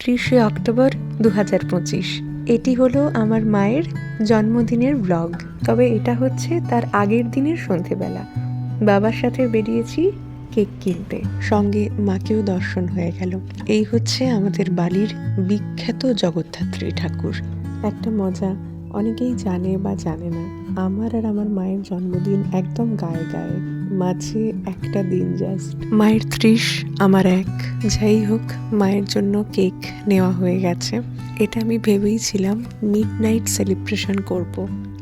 একত্রিশে অক্টোবর দু হাজার পঁচিশ। এটি হলো আমার মায়ের জন্মদিনের ব্লগ তবে এটা হচ্ছে তার আগের দিনের সন্ধেবেলা। বাবার সাথে বেরিয়েছি কেক কিনতে। সঙ্গে মাকেও দর্শন হয়ে গেল। এই হচ্ছে আমাদের বালির বিখ্যাত জগদ্ধাত্রী ঠাকুর। একটা মজা। অনেকেই জানে বা জানে না, আমার আর আমার মায়ের জন্মদিন একদম গায়ে গায়ে, মাঝে একটা দিন জাস্ট মায়ের ত্রিশ, আমার এক। যাই হোক, মায়ের জন্য কেক নেওয়া হয়ে গেছে। এটা আমি ভেবেইছিলাম মিড নাইট সেলিব্রেশন করব।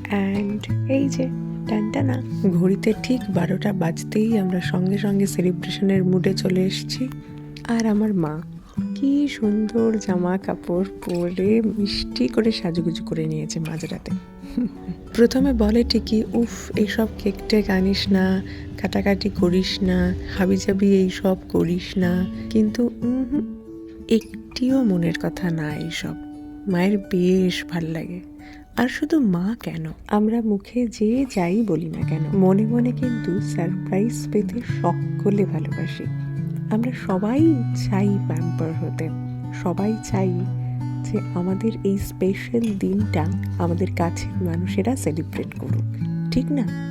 অ্যান্ড এই যে টানটানা ঘড়িতে ঠিক বারোটা বাজতেই আমরা সঙ্গে সঙ্গে সেলিব্রেশনের মুডে চলে এসেছি। আর আমার মা। কি সুন্দর জামা কাপড় পরে মিষ্টি করে সাজুগুজু করে নিয়েছে মাঝরাতে। প্রথমে বলে ঠিকই, উফ এইসব কেক টেক আনিস না, কাটাকাটি করিস না, হাবিজাবি এইসব করিস না। কিন্তু একটিও মনের কথা না এইসব। মায়ের বেশ ভালো লাগে। আর শুধু মা কেন? আমরা মুখে যে যাই বলি না কেন, মনে মনে কিন্তু সারপ্রাইজ পেতে সকলে ভালোবাসি। আমরা সবাই চাই প্যাম্পার হতে। সবাই চাই যে আমাদের এই স্পেশাল দিনটা আমাদের কাছের মানুষেরা সেলিব্রেট করুক। ঠিক না?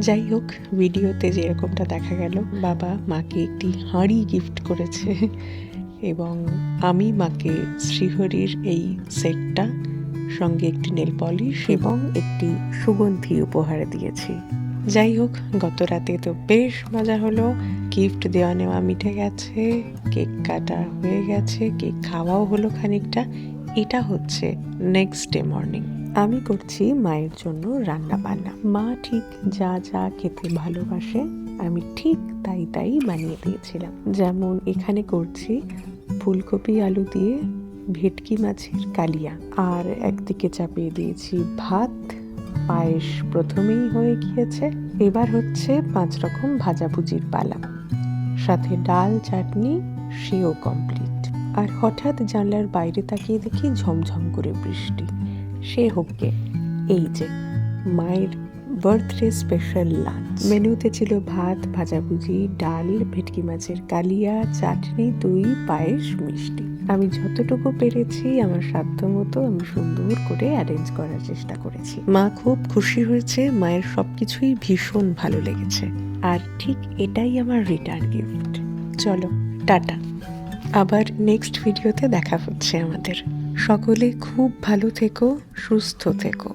যাই হোক, ভিডিওতে যেরকমটা দেখা গেল, বাবা মাকে একটি হাঁড়ি গিফট করেছে এবং আমি মাকে শ্রীহরির এই সেটটা সঙ্গে একটি নেল পলিশ এবং একটি সুগন্ধি উপহার দিয়েছি। যাই হোক গত রাতে তো বেশ মজা হলো। গিফট দেওয়া নেওয়া মিটে গেছে, কেক কাটা হয়ে গেছে, কেক খাওয়াও হলো খানিকটা। এটা হচ্ছে নেক্সট ডে মর্নিং আমি করছি মায়ের জন্য রান্না বান্না মা ঠিক যা যা খেতে ভালোবাসে, আমি ঠিক তাই তাই বানিয়ে দিয়েছিলাম। যেমন এখানে করছি ফুলকপি আলু দিয়ে ভেটকি মাছের কালিয়া। আর একদিকে চাপিয়ে দিয়েছি ভাত পায়েস প্রথমেই হয়ে গিয়েছে, এবার হচ্ছে পাঁচ রকম ভাজাভুজির পালা। সাথে ডাল, চাটনি, সেও কমপ্লিট আর হঠাৎ জানলার বাইরে তাকিয়ে দেখি ঝমঝম করে বৃষ্টি। সে হোককে এই যে, মায়ের বার্থডে স্পেশাল লাঞ্চ মেনুতে ছিল ভাত, ভাজাভুজি, ডাল, ভেটকি মাছের কালিয়া, চাটনি, দই, পায়েস, মিষ্টি। আমি যতটুকু পেরেছি আমার সাধ্য মতো আমি সুন্দর করে অ্যারেঞ্জ করার চেষ্টা করেছি। মা খুব খুশি হয়েছে, মায়ের সবকিছুই ভীষণ ভালো লেগেছে। আর ঠিক এটাই আমার রিটার্ন গিফট চলো, টাটা। আবার নেক্সট ভিডিওতে দেখা হচ্ছে আমাদের। সকলে খুব ভালো থেকো, সুস্থ থেকো।